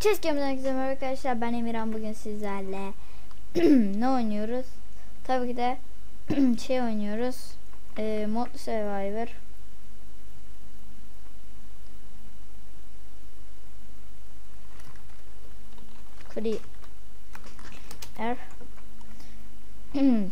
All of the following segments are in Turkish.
Çizgimden herkese merhaba arkadaşlar ben Emirhan bugün sizlerle ne oynuyoruz? Tabii ki de şey oynuyoruz. E, Modlu Survivor. Clear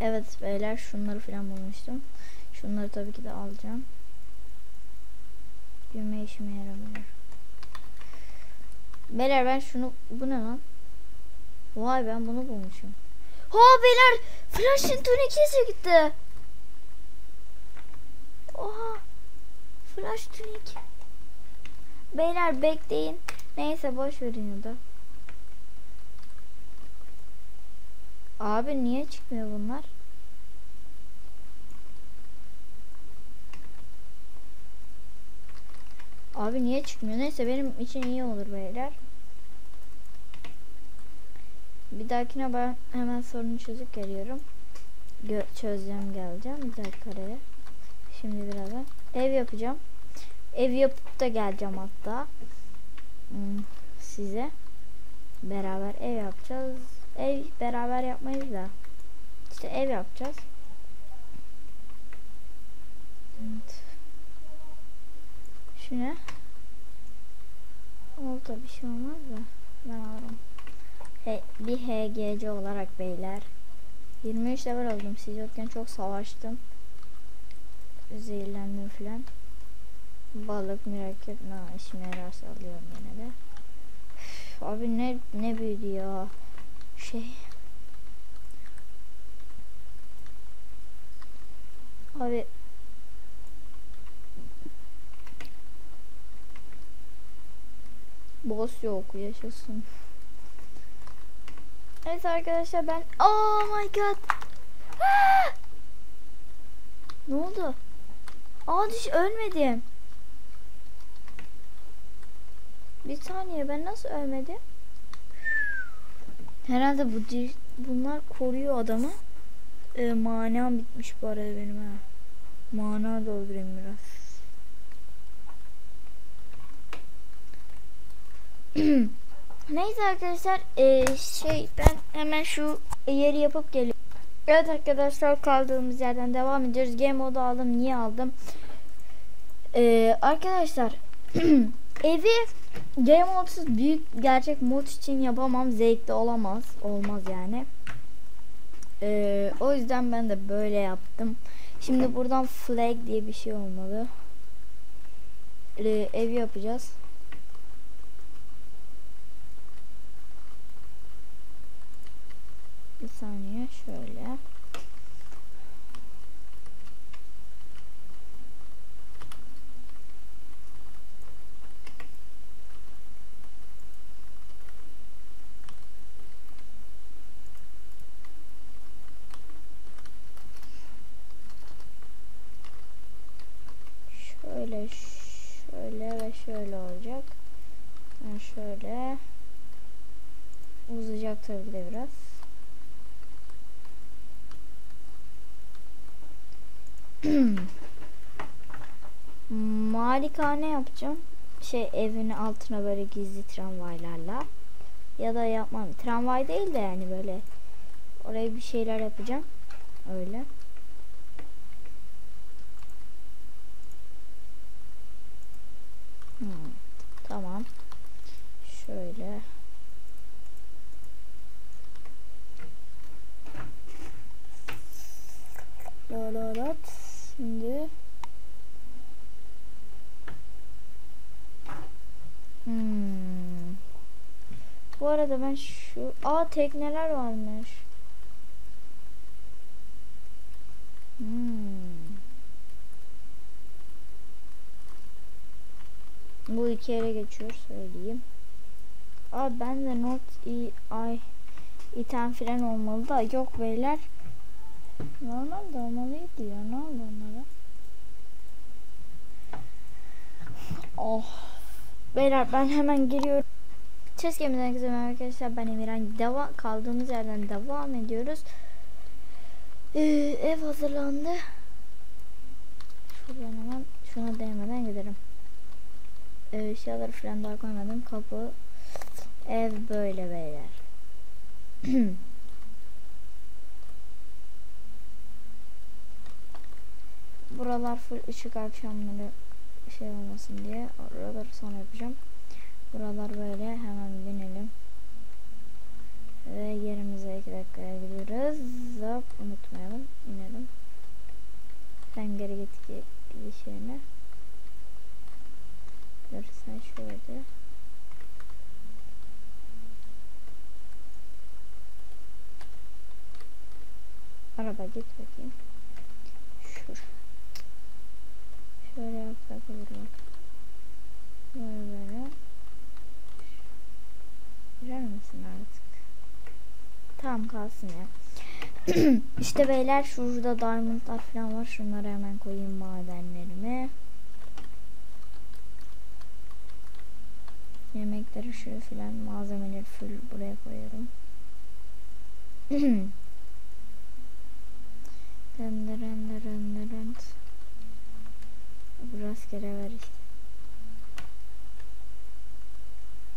Evet beyler şunları falan bulmuştum. Şunları tabii ki de alacağım Büyüme işime yaramıyor Beyler ben şunu bu ne lan? Vay ben bunu bulmuşum. Ha beyler Flash'ın tunikesi gitti. Oha. Flash tunik. Beyler bekleyin. Neyse boş verin ya da. Abi niye çıkmıyor bunlar? Abi niye çıkmıyor? Neyse benim için iyi olur beyler. Bir dahakine ben hemen sorunu çözüp geliyorum. Gö çözeceğim geleceğim. Bir dakika araya. Şimdi birazdan. Ev yapacağım. Ev yapıp da geleceğim hatta. Hmm, size. Beraber ev yapacağız. Ev beraber yapmayız da. İşte ev yapacağız. Evet. Şu ne? Oldu bir şey olmaz da. Ben alırım. He, bir HGC olarak beyler. 23 level oldum. Siz yokken çok savaştım. Zehirlendim filan. Balık mürekkep ne işime yararsa alıyorum yine de. Üf, abi ne ne büyüdü ya. Şey. Abi Boss yok yaşasın. Evet arkadaşlar ben Oh my god. Ne oldu? Aa düş ölmedim. Bir saniye ben nasıl ölmedim? Herhalde bu bunlar koruyor adamı. Ee, manam bitmiş bu arada benim ha. Mana doldurayım biraz. Neyse arkadaşlar ee, şey ben hemen şu yeri yapıp geliyorum. Evet arkadaşlar kaldığımız yerden devam ediyoruz. Game modu aldım. Niye aldım? Ee, arkadaşlar evi game modsuz büyük gerçek mod için yapamam. Zevkli olamaz. Olmaz yani. Ee, o yüzden ben de böyle yaptım. Şimdi buradan flag diye bir şey olmalı. Ee, ev yapacağız. Bir saniye şöyle. Şöyle şöyle ve şöyle olacak. Yani şöyle uzayacak tabii de biraz. Malikane yapacağım. Şey evin altına böyle gizli tramvaylarla. Ya da yapmam. Tramvay değil de yani böyle oraya bir şeyler yapacağım. Öyle. Hmm, tamam. Şöyle. La la la. Şimdi Hmm. Bu arada ben şu a tekneler varmış. Hmm. Bu iki yere geçiyor söyleyeyim. Aa ben de not i ay item falan olmalı da yok beyler. Normal de olmalıydı ya. Ne oldu onlara? Oh. Beyler ben hemen geliyorum. Chess Game'den herkese merhaba arkadaşlar. Ben Emirhan. Deva kaldığımız yerden devam ediyoruz. Ee, ev hazırlandı. Şuradan hemen şuna değmeden giderim. Ee, eşyaları falan daha koymadım. Kapı, ev böyle beyler. Buralar full ışık akşamları şey olmasın diye oraları sonra yapacağım. Buralar böyle hemen binelim. Ve yerimize 2 dakikaya gidiyoruz. Zap unutmayalım. inelim. Sen geri git ki yerine. Dur sen şöyle. Araba git bakayım. Şur. Şöyle yapsak olur bak. Böyle böyle. Girer misin artık? Tamam kalsın ya. işte beyler şurada diamondlar falan var. Şunları hemen koyayım madenlerime. Yemekleri şöyle filan malzemeleri full buraya dırın dırın dırın. Bu rastgele ver işte.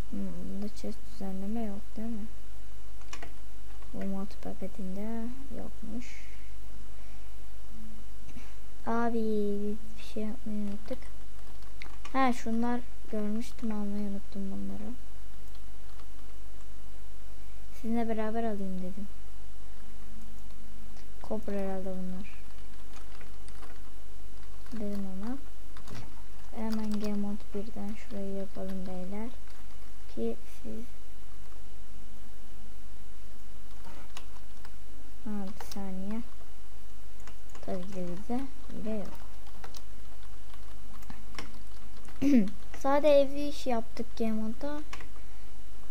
Hmm, bunda chest düzenleme yok değil mi? Mod paketinde yokmuş. Abi bir şey yapmayı unuttuk. Ha şunlar görmüştüm almayı unuttum bunları. Sizinle beraber alayım dedim. Kopra herhalde bunlar. Dedim ama. Hemen Mode 1'den şurayı yapalım beyler. Ki siz Ha, bir saniye. Tabii ki de bizde yok. Sade evi iş yaptık Game Mode'da.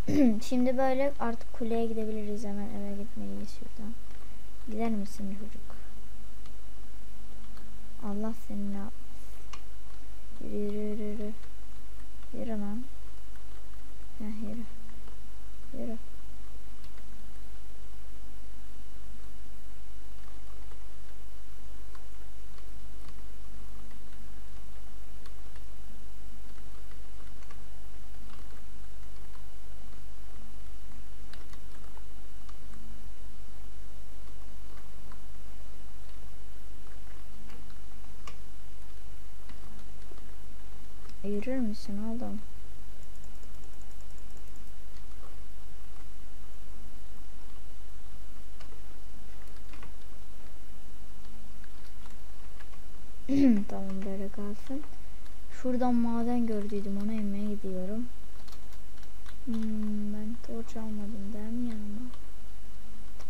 Şimdi böyle artık kuleye gidebiliriz hemen eve gitmeliyiz şuradan. Gider misin çocuk? Allah seni ne yapmasın. Yürür müsün oğlum? tamam böyle kalsın. Şuradan maden gördüydüm ona inmeye gidiyorum. Hmm, ben torç almadım değil mi yanıma?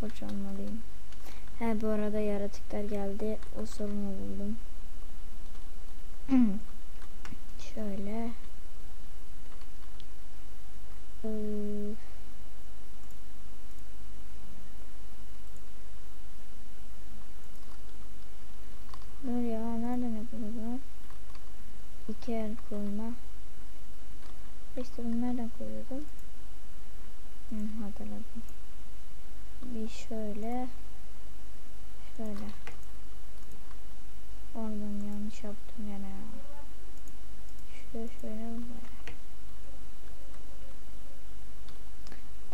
Torç almalıyım. He bu arada yaratıklar geldi. O sorunu buldum. Şöyle. Ee, Dur ya nereden yapılıyor? İki el koyma. İşte bunu nereden koyuyordum? Hı, hatırladım. Bir şöyle. Şöyle. Oradan yanlış yaptım gene ya. Böyle.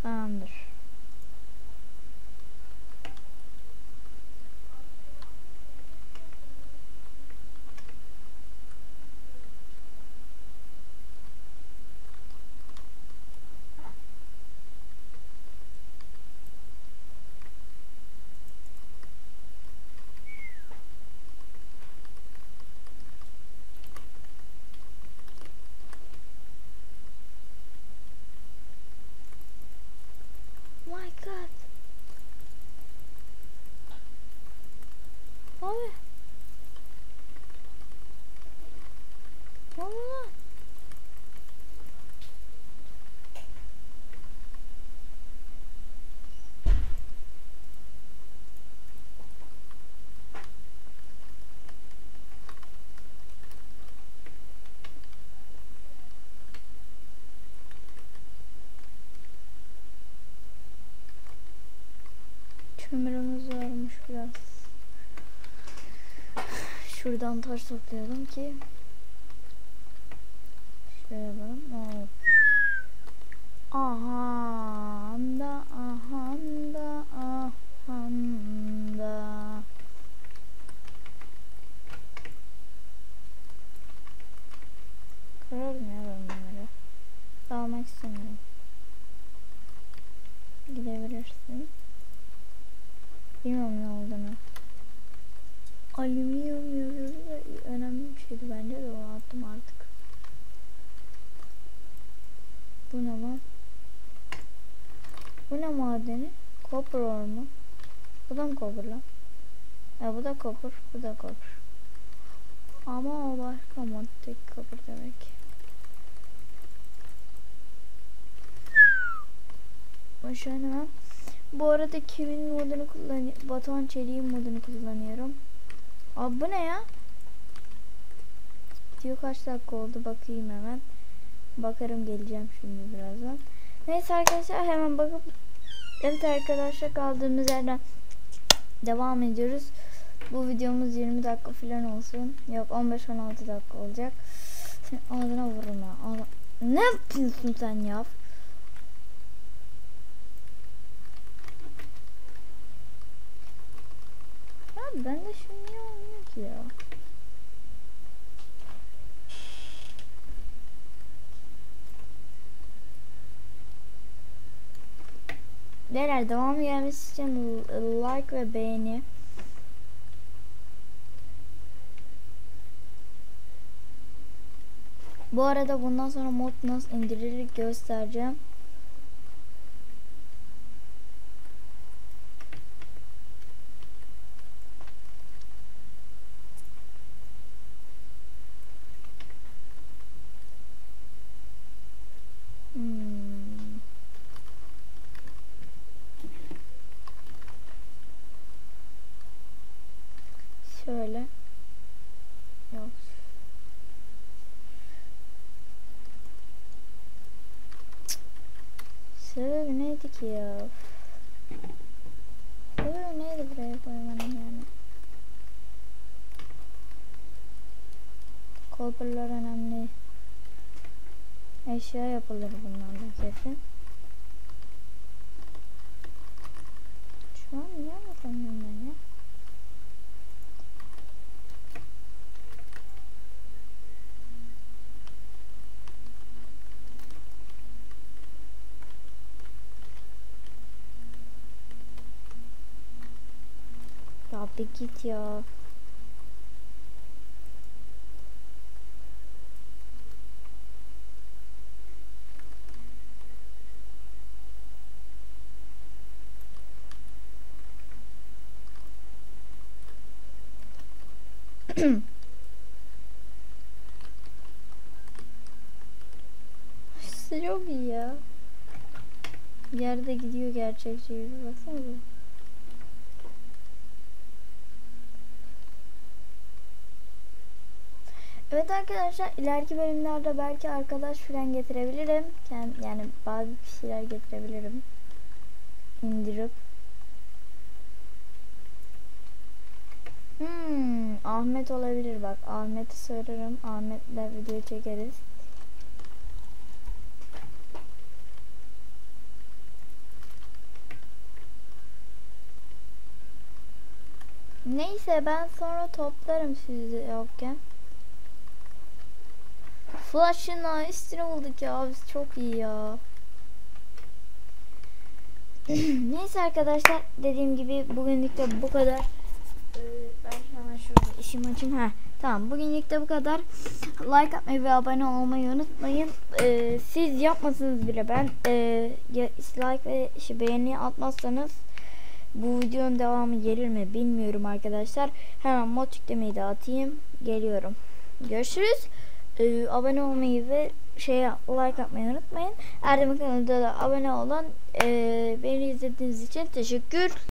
Tamamdır. kömürümüz varmış biraz. Şuradan taş toplayalım ki. Şöyle madeni? Copper ore mu? Bu da mı copper lan? Ya bu da copper, bu da copper. Ama o başka modda copper demek. İnemem. Bu arada kimin modunu kullanıyorum? Batuhan Çelik'in modunu kullanıyorum. Abi bu ne ya? Video kaç dakika oldu bakayım hemen. Bakarım geleceğim şimdi birazdan. Neyse arkadaşlar hemen bakıp Evet arkadaşlar kaldığımız yerden devam ediyoruz. Bu videomuz 20 dakika falan olsun. Yok 15-16 dakika olacak. Senin ağzına vururum ya. Ne yapıyorsun sen ya? Ya ben de niye olmuyor ki ya? Beyler devam gelmesi için like ve beğeni. Bu arada bundan sonra mod nasıl indirilir göstereceğim. Hmm. Şöyle. Yok. Sebebi neydi ki ya? Sebebi neydi buraya koymanın yani? Copper'lar önemli. Eşya yapılır bunlarla kesin. Şu an niye yapamıyorum ben bir git ya. Çok iyi ya. Yerde gidiyor gerçekçi gibi baksanıza. Evet arkadaşlar ileriki bölümlerde belki arkadaş falan getirebilirim. Yani bazı bir şeyler getirebilirim. İndirip. Hmm, Ahmet olabilir bak. Ahmet'i sorarım. Ahmet'le video çekeriz. Neyse ben sonra toplarım sizi yokken. Flash'ın üstüne bulduk ya. Biz çok iyi ya. Neyse arkadaşlar dediğim gibi bugünlük de bu kadar. Ee, ben hemen şurada işimi açayım. Ha, tamam bugünlük de bu kadar. Like atmayı ve abone olmayı unutmayın. Ee, siz yapmasınız bile ben e, like ve şey, beğeni atmazsanız bu videonun devamı gelir mi bilmiyorum arkadaşlar. Hemen mod yüklemeyi de atayım. Geliyorum. Görüşürüz. Ee, abone olmayı ve şeye like atmayı unutmayın. Erdem'in kanalında da abone olun. Ee, beni izlediğiniz için teşekkür